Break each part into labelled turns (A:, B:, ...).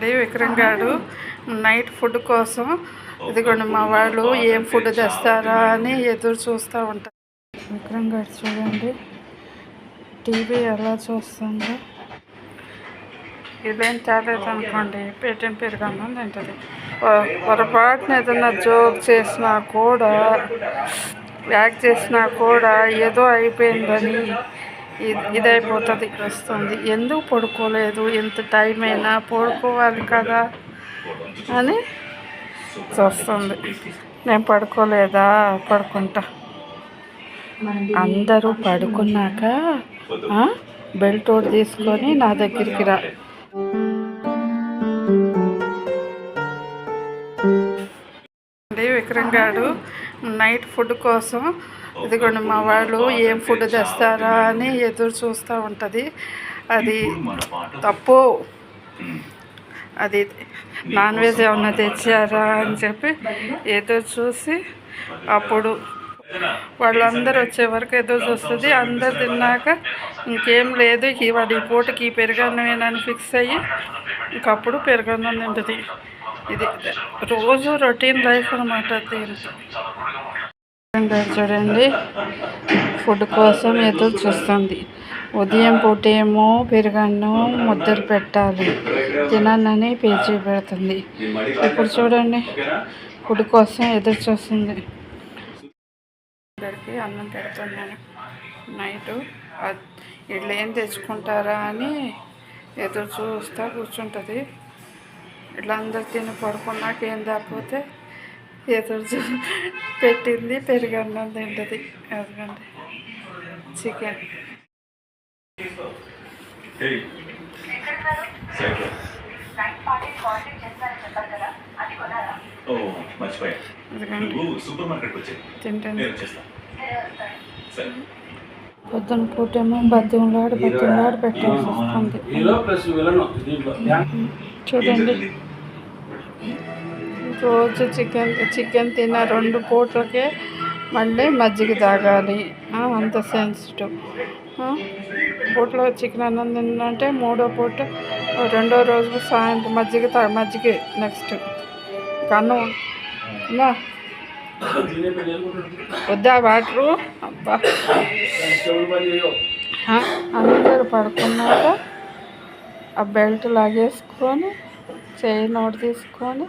A: అండి విక్రమ్ గారు night food కోసం. ఇదిగోండి మా వాళ్ళు ఏం ఫుడ్ తెస్తారా అని ఎదురు చూస్తూ ఉంటారు. విక్రమ్ గారు చూడండి టీవీ ఎలా చూస్తుందో. ఇదేం తేలేదు అనుకోండి పేటీఎం పెరుగన్నం తింటుంది. పొరపాటున ఏదైనా జోక్ చేసినా కూడా యాక్ట్ చేసినా కూడా ఏదో అయిపోయిందని ఇదైపోతుంది వస్తుంది ఎందుకు పడుకోలేదు? ఎంత టైం అయినా పడుకోవాలి కదా అని చూస్తుంది. నేను పడుకోలేదా? పడుకుంటా. అందరూ పడుకున్నాక బెల్ట్ ఒకటి తీసుకొని నా దగ్గరికి రా. విక్రమ్ గారు. నైట్ ఫుడ్ కోసం. ఇదిగోండి మా వాళ్ళు ఏం ఫుడ్ తెస్తారా అని ఎదురు చూస్తూ ఉంటుంది. అది తప్పు. అది నాన్ వెజ్ ఏమన్నా తెచ్చారా అని చెప్పి ఎదురు చూసి అప్పుడు వాళ్ళందరూ వచ్చే వరకు ఎదురు చూస్తుంది. అందరు తిన్నాక ఇంకేం లేదు. వాడి ఈ పూటకి ఈ పెరుగన్నమేనని ఫిక్స్ అయ్యి ఇంకప్పుడు పెరుగన్నం తింటుంది. ఇది రోజు రొటీన్ లైఫ్ అనమాట చూడండి ఫుడ్ కోసం ఎదురు చూస్తుంది. ఉదయం పూట ఏమో పెరుగన్నం ముద్దలు పెట్టాలి. తిననని పేచీ పెడుతుంది. ఇప్పుడు చూడండి ఫుడ్ కోసం ఎదురు చూస్తుంది. అందరికీ అన్నం పెడుతున్నాను. నైట్ వీళ్ళు ఏం తెచ్చుకుంటారా అని ఎదురు చూస్తూ కూర్చుంటుంది. ఇట్లా అందరు తిని పడుకున్నాక ఏం తప్పితే ఎదురు చూ పెట్టింది పెరుగన్నం తింటుంది. అదిగండి చికెన్. పొద్దున పూటేమో బద్యంలాడి బద్యంలాడి పెట్టాల్సి వస్తుంది. చూడండి. రోజు చికెన్ చికెన్ తిన్న రెండు పూటలకే మళ్ళీ మజ్జిగ తాగాలి. అంత సెన్సిటివ్ పూటలో చికెన్ అన్నం తిన్నంటే మూడో పూట రెండో రోజు సాయంత్రం మజ్జిగ తా మజ్జిగ నెక్స్ట్ అన్నం వద్దా వాటరు? అబ్బా. అందరూ పడుకున్నాక ఆ బెల్ట్ లాగేసుకొని చేయి నోట్ తీసుకొని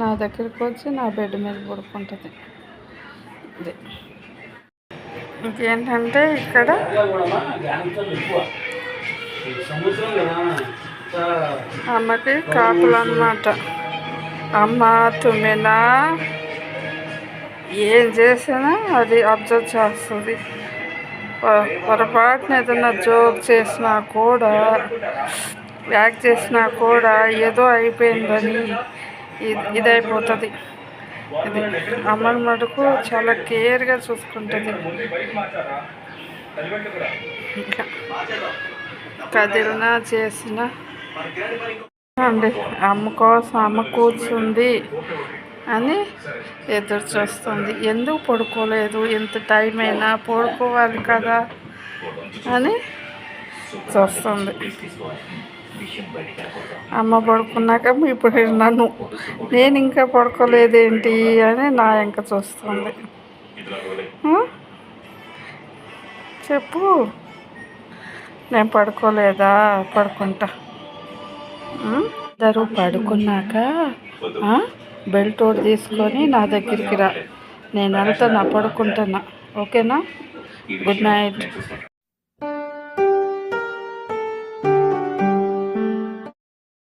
A: నా దగ్గరికి వచ్చి నా బెడ్ మీద పడుకుంటుంది. ఇది. ఇంకేంటంటే ఇక్కడ అమ్మకి కాపులు అన్నమాట. అమ్మ తుమ్మినా ఏం చేసినా అది అబ్జర్వ్ చేస్తుంది. పొరపాటున ఏదైనా జోక్ చేసినా కూడా యాక్ట్ చేసినా కూడా ఏదో అయిపోయిందని ఇది ఇదైపోతుంది. ఇది అమ్మని మటుకు చాలా కేర్గా చూసుకుంటుంది. ఇంకా కదిలినా చేసినా అండి అమ్మ కోసం అమ్మ కూర్చుంది అని ఎదురు చూస్తుంది. ఎందుకు పడుకోలేదు? ఎంత టైం అయినా పడుకోవాలి కదా అని చూస్తుంది. అమ్మ పడుకున్నాక ఇప్పుడు నన్ను నేను ఇంకా పడుకోలేదేంటి అని నా ఇంకా చూస్తుంది. చెప్పు. నేను పడుకోలేదా? పడుకుంటా. ఇద్దరు పడుకున్నాక బెల్ట్ ఒకటి తీసుకొని నా దగ్గరికి రా. నేను వెళ్తున్నా పడుకుంటున్నా ఓకేనా? Good night.